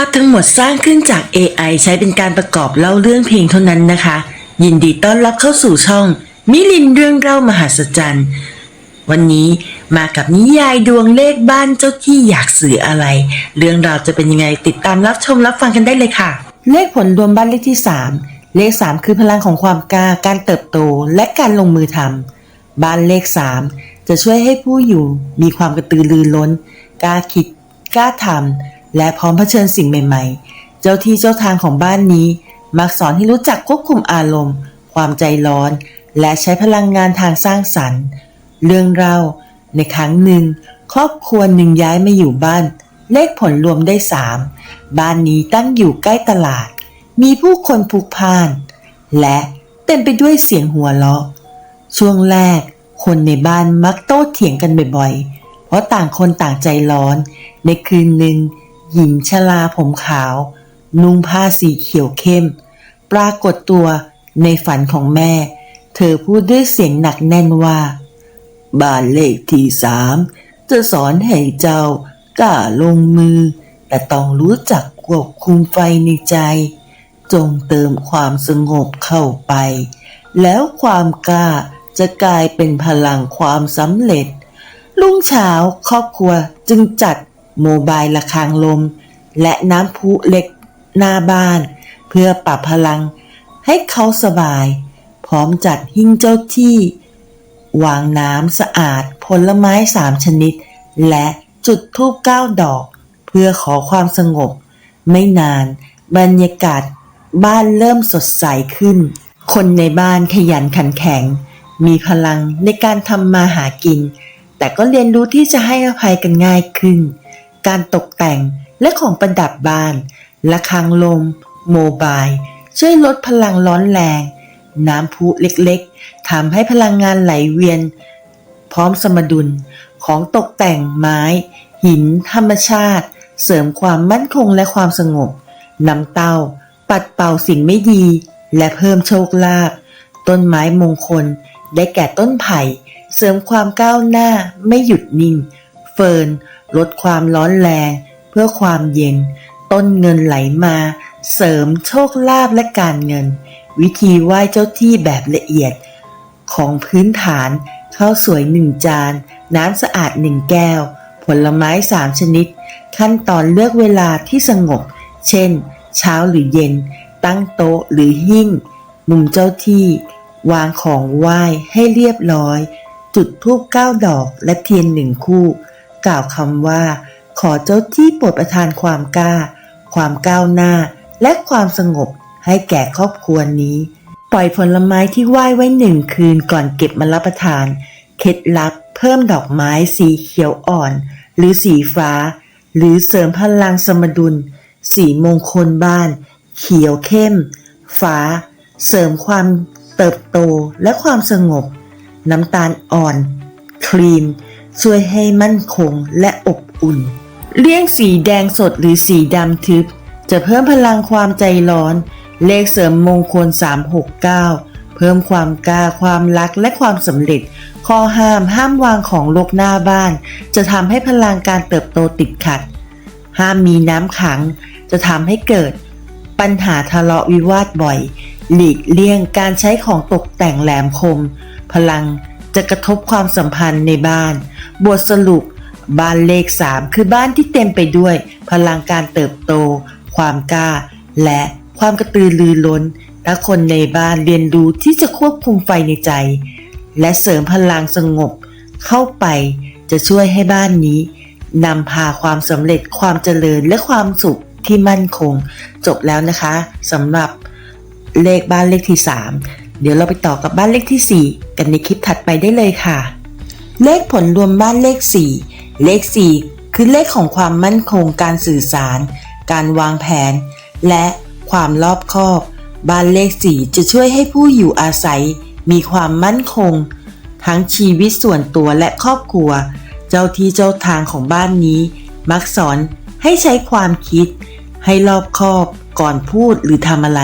าพทั้งหมดสร้างขึ้นจาก AI ใช้เป็นการประกอบเล่าเรื่องเพียงเท่านั้นนะคะ ยินดีต้อนรับเข้าสู่ช่อง มิลินเรื่องเล่ามหัศจรรย์ วันนี้มากับนิยายดวงเลขบ้านเจ้าที่อยากสื่ออะไร เรื่องราวจะเป็นยังไงติดตามรับชมรับฟังกันได้เลยค่ะ เลขผลรวมบ้านเลขที่ 3 เลข 3 คือพลังของความกล้าการเติบโตและการลงมือทำบ้านเลข 3 จะช่วยให้ผู้อยู่มีความกระตือรือร้นกล้าคิดกล้าทำ และพร้อมเผชิญสิ่งใหม่ ๆ เจ้าที่เจ้าทางของบ้านนี้ มักสอนให้รู้จักควบคุมอารมณ์ ความใจร้อน และใช้พลังงานทางสร้างสรรค์ เรื่องเล่าในครั้งหนึ่ง ครอบครัวหนึ่งย้ายมาอยู่บ้าน เลขผลรวมได้สามบ้านนี้ตั้งอยู่ใกล้ตลาด มีผู้คนพลุกพาน และเต็มไปด้วยเสียงหัวเราะ ช่วงแรก คนในบ้านมักโต้เถียงกันบ่อยๆ เพราะต่างคนต่างใจร้อน ในคืนหนึ่ง หญิงชราผมขาว นุ่งผ้าสีเขียวเข้ม ปรากฏตัวในฝันของแม่ เธอพูดด้วยเสียงหนักแน่นว่า บ้านเลขที่สามจะสอนให้เจ้ากล้าลงมือ แต่ต้องรู้จักควบคุมไฟในใจ จงเติมความสงบเข้าไป แล้วความกล้าจะกลายเป็นพลังความสำเร็จ รุ่งเช้าครอบครัวจึงจัด โมบายระฆังลม และน้ำพุเล็กหน้าบ้าน เพื่อปรับพลังให้เขาสบาย พร้อมจัดหิ้งเจ้าที่ วางน้ำสะอาดผลไม้สามชนิด และจุดธูปเก้าดอก เพื่อขอความสงบ ไม่นานบรรยากาศบ้านเริ่มสดใสขึ้น คนในบ้านขยันขันแข็ง มีพลังในการทำมาหากิน แต่ก็เรียนรู้ที่จะให้อภัยกันง่ายขึ้น การตกแต่งและของประดับบ้านระฆังลม โมบาย ช่วยลดพลังร้อนแรง น้ำพุเล็กๆทำให้พลังงานไหลเวียน พร้อมสมดุลของตกแต่งไม้ หิน ธรรมชาติ เสริมความมั่นคงและความสงบนำเตาปัดเป่าสิ่งไม่ดี และเพิ่มโชคลาภต้นไม้มงคลได้แก่ต้นไผ่ เสริมความก้าวหน้าไม่หยุดนิ่ง เฟิร์น ลดความร้อนแรง เพื่อความเย็น ต้นเงินไหลมา เสริมโชคลาภและการเงิน วิธีไหว้เจ้าที่แบบละเอียด ของพื้นฐานข้าวสวยหนึ่งจาน น้ำสะอาดหนึ่งแก้ว ผลไม้สามชนิด ขั้นตอนเลือกเวลาที่สงบ เช่น เช้าหรือเย็น ตั้งโต๊ะหรือหิ้ง มุมเจ้าที่ วางของไหว้ให้เรียบร้อย จุดธูปเก้าดอกและเทียนหนึ่งคู่ กล่าวคำว่า ขอเจ้าที่โปรดประทานความกล้า ความก้าวหน้า และความสงบให้แก่ครอบครัวนี้ ปล่อยผลไม้ที่ไหว้ไว้หนึ่งคืนก่อนเก็บมารับประทาน เคล็ดลับเพิ่มดอกไม้สีเขียวอ่อน หรือสีฟ้า หรือเสริมพลังสมดุล สีมงคลบ้าน เขียวเข้ม ฟ้า เสริมความเติบโตและความสงบ น้ำตาลอ่อน ครีม ช่วยให้มั่นคงและอบอุ่น เลี่ยงสีแดงสดหรือสีดำทึบ จะเพิ่มพลังความใจร้อน เลขเสริมมงคล 369 เพิ่มความกล้าความรักและความสำเร็จ ข้อห้ามห้ามวางของลกหน้าบ้าน จะทำให้พลังการเติบโตติดขัด ห้ามมีน้ำขัง จะทำให้เกิด ปัญหาทะเลาะวิวาทบ่อย หลีกเลี่ยงการใช้ของตกแต่งแหลมคม พลัง จะกระทบความสัมพันธ์ในบ้าน บทสรุป บ้านเลข 3 คือบ้านที่เต็มไปด้วย พลังการเติบโต ความกล้า และความกระตือรือร้นถ้าคนในบ้านเรียนรู้ที่จะควบคุมไฟในใจ และเสริมพลังสงบ เข้าไปจะช่วยให้บ้านนี้นำพาความสำเร็จความเจริญและความสุขที่มั่นคง จบแล้วนะคะสำหรับเลขบ้านเลขที่ 3 เดี๋ยวเราไปต่อกับบ้านเลขที่ 4 กันในคลิปถัดไปได้เลยค่ะ เลขผลรวมบ้านเลข 4 เลข 4 คือเลขของความมั่นคงการสื่อสาร การวางแผน และความรอบคอบ บ้านเลข 4 จะช่วยให้ผู้อยู่อาศัย มีความมั่นคง ทั้งชีวิตส่วนตัวและครอบครัว เจ้าที่เจ้าทางของบ้านนี้ มักสอนให้ใช้ความคิด ให้รอบคอบก่อนพูดหรือทำอะไร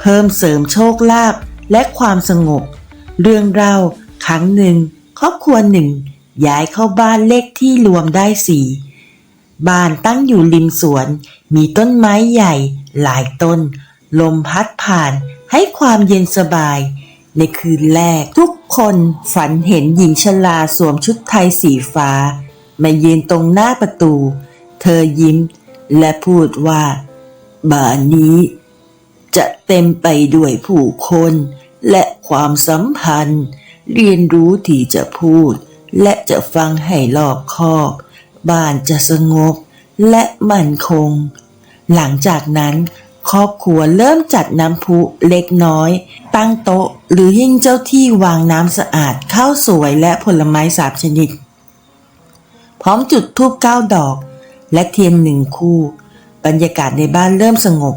เพิ่มเสริมโชคลาภ และความสงบ เรื่องเล่าครั้งหนึ่ง ครอบครัวหนึ่ง ย้ายเข้าบ้านเลขที่รวมได้สี่บ้านตั้งอยู่ริมสวน มีต้นไม้ใหญ่หลายต้น ลมพัดผ่านให้ความเย็นสบาย ในคืนแรกทุกคนฝันเห็นหญิงชราสวมชุดไทยสีฟ้า มายืนตรงหน้าประตู เธอยิ้มและพูดว่าบ้านนี้ จะเต็มไปด้วยผู้คน และความสัมพันธ์ เรียนรู้ที่จะพูด และจะฟังให้รอบคอบ บ้านจะสงบและมั่นคง หลังจากนั้นครอบครัวเริ่มจัดน้ำพุเล็กน้อย ตั้งโต๊ะหรือหิ้งเจ้าที่วางน้ำสะอาดข้าวสวยและผลไม้สามชนิด พร้อมจุดธูปเก้าดอก และเทียนหนึ่งคู่ บรรยากาศในบ้านเริ่มสงบ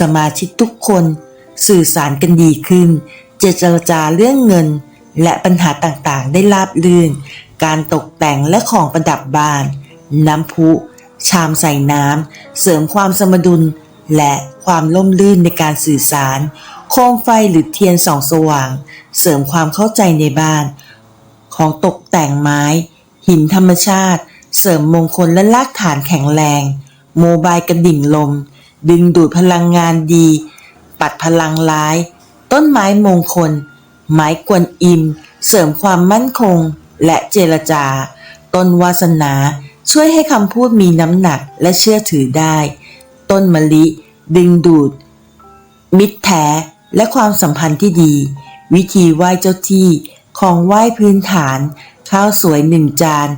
สมาชิกทุกคนสื่อสารกันดีขึ้น เจรจาเรื่องเงิน และปัญหาต่างๆ ได้ราบรื่น การตกแต่งและของประดับบ้าน น้ำพุ ชามใส่น้ำ เสริมความสมดุล และความล่มลื่นในการสื่อสาร โคมไฟหรือเทียนส่องสว่าง เสริมความเข้าใจในบ้าน ของตกแต่งไม้ หินธรรมชาติ เสริมมงคลและลากฐานแข็งแรง โมบายกระดิ่งลม ดึงดูดพลังงานดี ปัดพลังร้าย ต้นไม้มงคล ไม้กวนอิม เสริมความมั่นคง และเจรจา ต้นวาสนา ช่วยให้คำพูดมีน้ำหนักและเชื่อถือได้ ต้นมะลิ ดึงดูด มิตรแท้และความสัมพันธ์ที่ดี วิธีไหว้เจ้าที่ ของไหว้พื้นฐาน ข้าวสวยหนึ่งจาน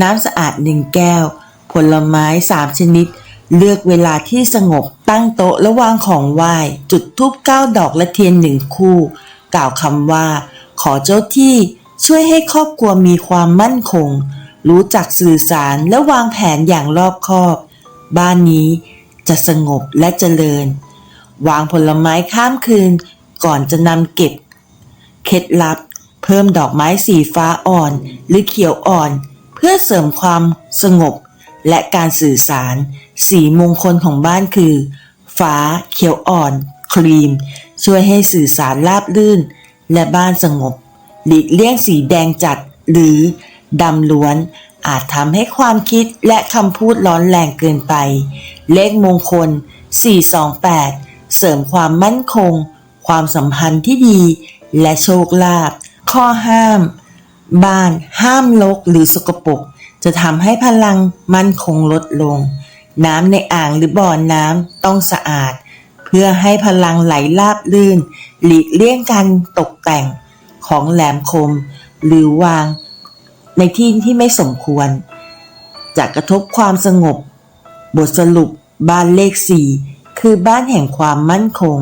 น้ำสะอาดหนึ่งแก้ว ผลไม้สามชนิด เลือกเวลาที่สงบตั้งโต๊ะและวางของไหว้ จุดธูปเก้าดอกและเทียนหนึ่งคู่ กล่าวคำว่า ขอเจ้าที่ช่วยให้ครอบครัวมีความมั่นคง รู้จักสื่อสารและวางแผนอย่างรอบคอบ บ้านนี้จะสงบและเจริญ วางผลไม้ข้ามคืน ก่อนจะนำเก็บ เคล็ดลับ เพิ่มดอกไม้สีฟ้าอ่อนหรือเขียวอ่อน เพื่อเสริมความสงบและการสื่อสาร สีมงคลของบ้านคือ ฟ้า เขียวอ่อน ครีม ช่วยให้สื่อสารราบรื่น และบ้านสงบ หลีกเลี่ยงสีแดงจัดหรือดำล้วน อาจทำให้ความคิดและคำพูดร้อนแรงเกินไป เลขมงคล 428 เสริมความมั่นคง ความสัมพันธ์ที่ดี และโชคลาภข้อห้าม บ้านห้ามรกหรือสกปรกจะทำให้พลังมั่นคงลดลง น้ำในอ่างหรือบ่อน้ำต้องสะอาด เพื่อให้พลังไหลลาบลื่น หลีกเลี่ยงการตกแต่งของแหลมคม หรือวางในที่ที่ไม่สมควร จะกระทบความสงบ บทสรุปบ้านเลขสี่คือบ้านแห่งความมั่นคง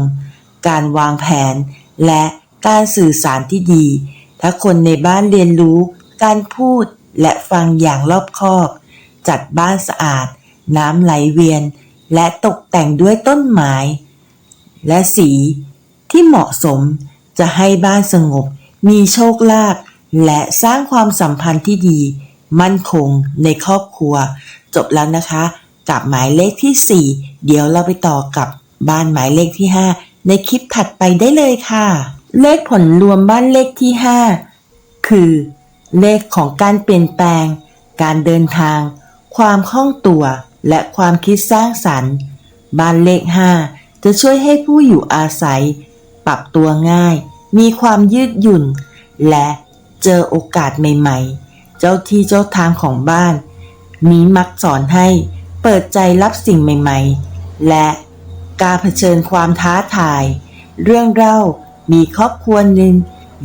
การวางแผน และการสื่อสารที่ดี ถ้าคนในบ้านเรียนรู้ การพูดและฟังอย่างรอบคอบ จัดบ้านสะอาด น้ำไหลเวียน และตกแต่งด้วยต้นไม้และสีที่เหมาะสมจะให้บ้านสงบ มีโชคลาภและสร้างความสัมพันธ์ที่ดี มั่นคงในครอบครัว จบแล้วนะคะ กับหมายเลขที่ 4 เดี๋ยวเราไปต่อกับบ้านหมายเลขที่ 5 ในคลิปถัดไปได้เลยค่ะ เลขผลรวมบ้านเลขที่ 5 คือ เลขของการเปลี่ยนแปลง การเดินทาง ความคล่องตัว และความคิดสร้างสรรค์ บ้านเลข 5 จะช่วยให้ผู้อยู่อาศัย ปรับตัวง่าย มีความยืดหยุ่น และเจอโอกาสใหม่ๆ เจ้าที่เจ้าทางของบ้าน มีมักสอนให้เปิดใจรับสิ่งใหม่ๆ และการเผชิญความท้าทาย เรื่องเล่ามีครอบครัวหนึ่ง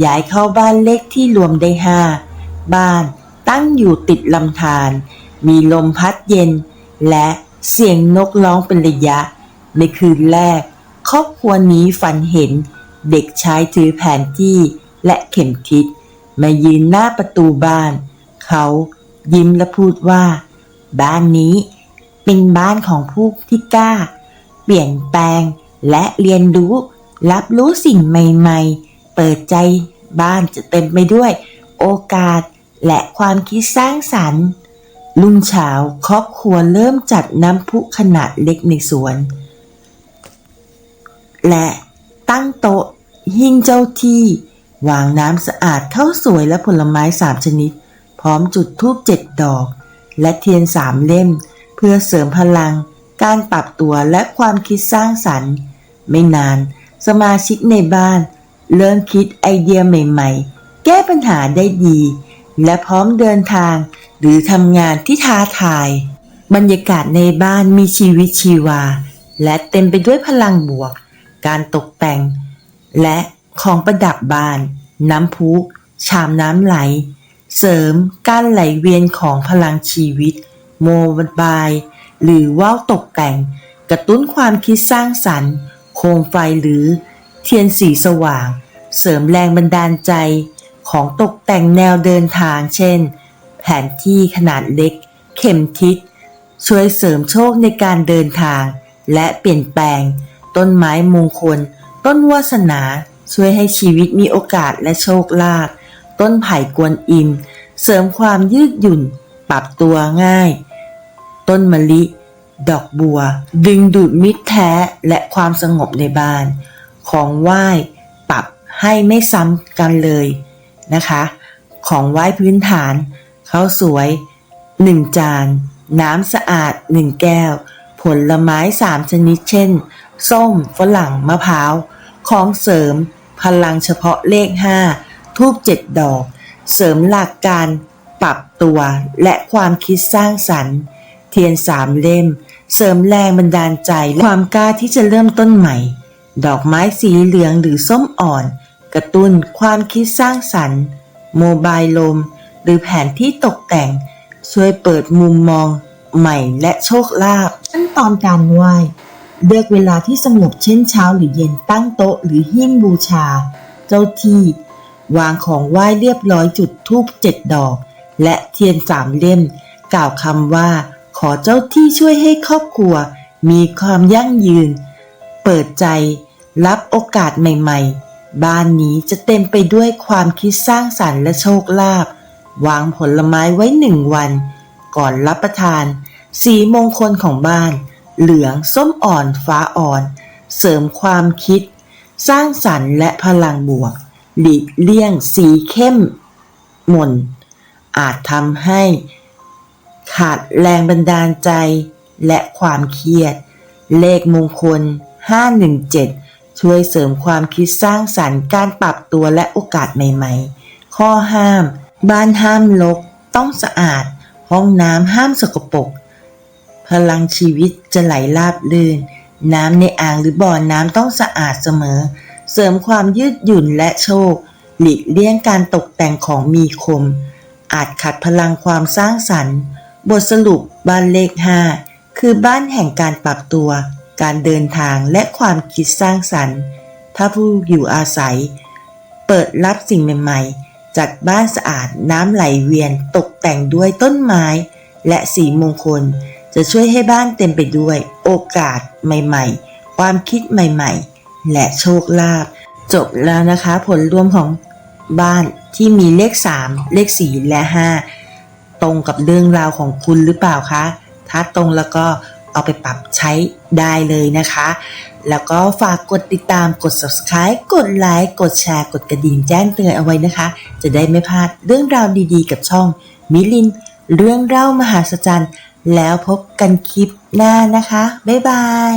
ย้ายเข้าบ้านเล็กที่รวมได้ห้าบ้านตั้งอยู่ติดลำธารมีลมพัดเย็น และเสียงนกร้องเป็นระยะ ในคืนแรก ครอบครัวนี้ฝันเห็นเด็กชายถือแผนที่และเข็มทิศมายืนหน้าประตูบ้าน เขายิ้มและพูดว่า บ้านนี้เป็นบ้านของผู้ที่กล้า เปลี่ยนแปลงและเรียนรู้ รับรู้สิ่งใหม่ๆ เปิดใจบ้านจะเต็มไปด้วย โอกาสและความคิดสร้างสรรค์ รุ่งเช้าครอบครัวเริ่มจัดน้ำพุขนาดเล็กในสวน และตั้งโต๊ะหิ้งเจ้าที่ วางน้ำสะอาดข้าวสวยและผลไม้สามชนิด พร้อมจุดธูปเจ็ดดอก และเทียนสามเล่ม เพื่อเสริมพลัง การปรับตัวและความคิดสร้างสรรค์ ไม่นาน สมาชิกในบ้าน เริ่มคิดไอเดียใหม่ ๆ แก้ปัญหาได้ดี และพร้อมเดินทาง หรือทำงานที่ท้าทาย บรรยากาศในบ้านมีชีวิตชีวา และเต็มไปด้วยพลังบวก การตกแต่ง และของประดับบ้าน น้ำพุ ชามน้ำไหล เสริมการไหลเวียนของพลังชีวิต โมบาย หรือว่าวตกแต่ง กระตุ้นความคิดสร้างสรรค์ โคมไฟหรือ เทียนสีสว่าง เสริมแรงบันดาลใจ ของตกแต่งแนวเดินทางเช่น ผนที่ขนาดเล็ก เข็มทิศ ช่วยเสริมโชคในการเดินทาง และเปลี่ยนแปลง ต้นไม้มงคล ต้นวาสนา ช่วยให้ชีวิตมีโอกาสและโชคลาภต้นไผ่กวนอิม เสริมความยืดหยุ่น ปรับตัวง่าย ต้นมะลิ ดอกบัว ดึงดูดมิตรแท้และความสงบในบ้าน ของไหว้ปรับให้ไม่ซ้ำกันเลยนะคะ ของไหว้พื้นฐาน ข้าวสวย1จาน น้ำสะอาด1แก้ว ผลไม้3ชนิดเช่น ส้ม ฝรั่ง มะพร้าว ของเสริม พลังเฉพาะเลข5ทูบเจ็ดดอก เสริมหลักการปรับตัวและความคิดสร้างสรรค์ เทียนสามเล่ม เสริมแรงบันดาลใจและความกล้าที่จะเริ่มต้นใหม่ ดอกไม้สีเหลืองหรือส้มอ่อน กระตุ้นความคิดสร้างสรรค์ โมบายลม หรือแผนที่ตกแต่ง ช่วยเปิดมุมมอง ใหม่และโชคลาภขั้นตอนการไหว้เลือกเวลาที่สงบเช่นเช้าหรือเย็นตั้งโต๊ะหรือหิ้งบูชา เจ้าที่ วางของไหว้เรียบร้อยจุดธูปเจ็ดดอก และเทียนสามเล่ม กล่าวคำว่า ขอเจ้าที่ช่วยให้ครอบครัว มีความยั่งยืน เปิดใจ รับโอกาสใหม่ๆ บ้านนี้จะเต็มไปด้วยความคิดสร้างสรรค์และโชคลาภ วางผลไม้ไว้หนึ่งวัน ก่อนรับประทาน สีมงคลของบ้าน เหลืองส้มอ่อนฟ้าอ่อน เสริมความคิด สร้างสรรค์และพลังบวก หลีกเลี่ยงสีเข้มหม่น อาจทำให้ ขาดแรงบันดาลใจและความเครียด เลขมงคล 517 ช่วยเสริมความคิดสร้างสรรค์การปรับตัวและโอกาสใหม่ ๆ ข้อห้าม บ้านห้ามรกต้องสะอาด ห้องน้ำห้ามสกปรกพลังชีวิตจะไหลราบลื่น น้ำในอ่างหรือบ่อน้ำต้องสะอาดเสมอ เสริมความยืดหยุ่นและโชค หลีกเลี่ยงการตกแต่งของมีคม อาจขัดพลังความสร้างสรรค์ บทสรุปบ้านเลข 5 คือบ้านแห่งการปรับตัว การเดินทางและความคิดสร้างสรรค์ ถ้าผู้อยู่อาศัย เปิดรับสิ่งใหม่ๆ จัดบ้านสะอาดน้ำไหลเวียนตกแต่งด้วยต้นไม้ และสีมงคล จะช่วยให้บ้านเต็มไปด้วย โอกาสใหม่ๆ ความคิดใหม่ๆ และโชคลาภจบแล้วนะคะผลรวมของบ้านที่มีเลข 3 เลข 4 และ 5 ตรงกับเรื่องราวของคุณหรือเปล่าคะ ถ้าตรงแล้วก็ เอาไปปรับใช้ได้เลยนะคะ แล้วก็ฝากกดติดตามกด subscribe กดไลค์กดแชร์ กดกระดิ่งแจ้งเตือนเอาไว้นะคะ จะได้ไม่พลาดเรื่องราวดีๆ กับช่องมิลิน เรื่องเล่ามหาศจรรย์แล้วพบกันคลิปหน้านะคะ บ๊ายบาย